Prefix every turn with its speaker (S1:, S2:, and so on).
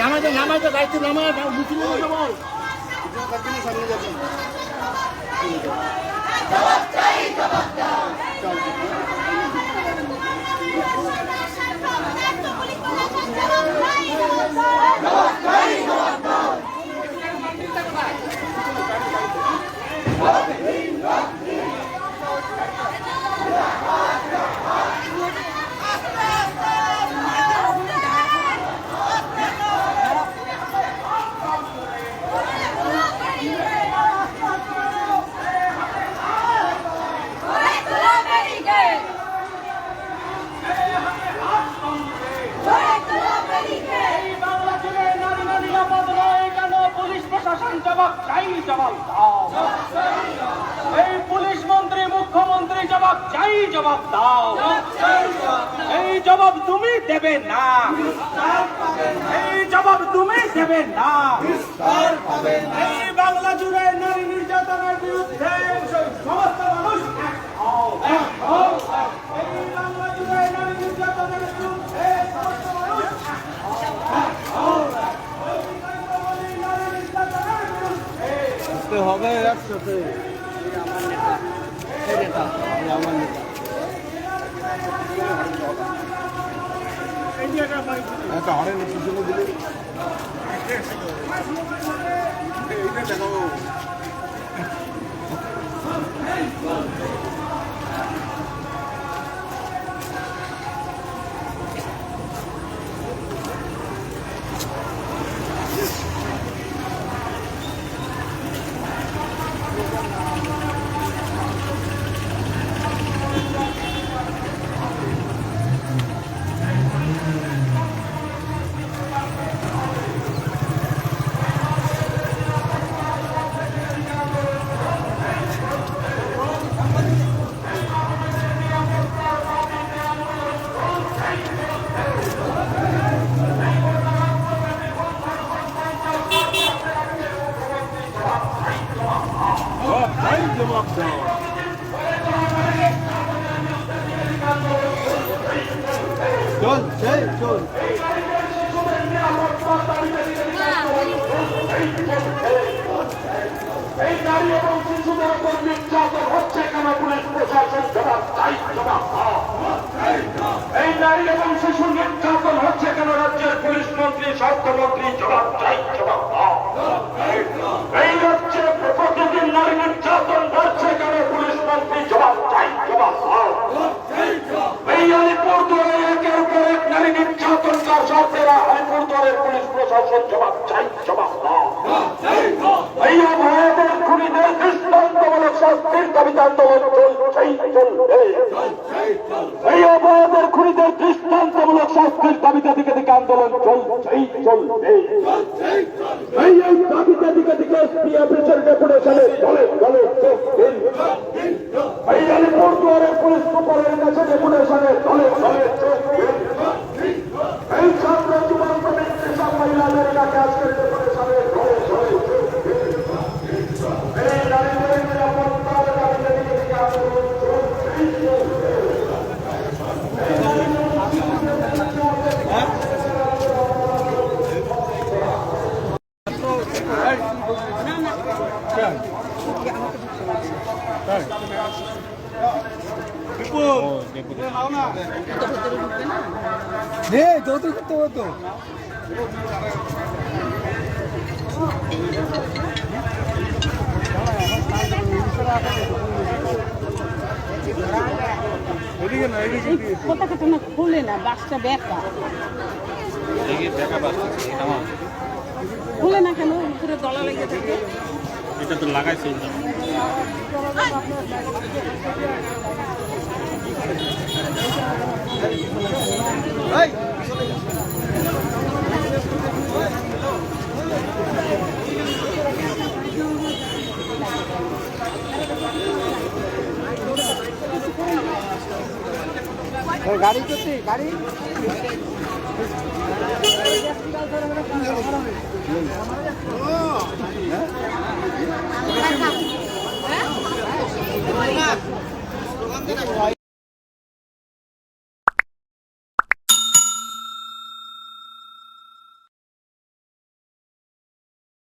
S1: নামাজে নামাজ গাড়িতে নামাজ মিছিল বল
S2: বাংলা জুড়ে নারী নারী নিরাপদ নয় কেন পুলিশ প্রশাসন জবাব চাই দাও। এই পুলিশ মন্ত্রী, মুখ্যমন্ত্রী জবাব চাই জবাব দাও। এই জবাব তুমি দেবে না। এই জবাব তুমি দেবে না।
S1: আসতে হবে। একসাথে আমার নেতা একটা হরেন পিছনে দিলে দেখাবো
S2: এই নারী এবং শিশুদের হচ্ছে কেন পুলিশ এই নারী এবং শিশু নির্যাতন হচ্ছে কেন রাজ্যের পুলিশ মন্ত্রী, স্বাস্থ্যমন্ত্রী সাথেরা আলিপুরদুয়ারের পুলিশ প্রশাসন জবাব চাই জবাব আলিপুরদুয়ারের পুলিশ সুপারের কাছে ডেপুটেশনে দলে দলে যোগ দিন এই ছাত্র যুবক শ্রমিক কৃষক মহিলাদের কাছে আজকের ডেপুটেশনে দলে দলে যোগ দিন এই নারীদের নিরাপত্তার দাবিতে দিকে দিকে আন্দোলন চলছেই চলবে
S1: নে যৌতুক করতে এদিকে না
S3: পতাকাটা না খুলে না বাসটা বেকা খুলে না কেন? উপরে দলা লেগে থাকে।
S4: এটা তো লাগাইছে।
S1: গাড়ি করতে গাড়ি?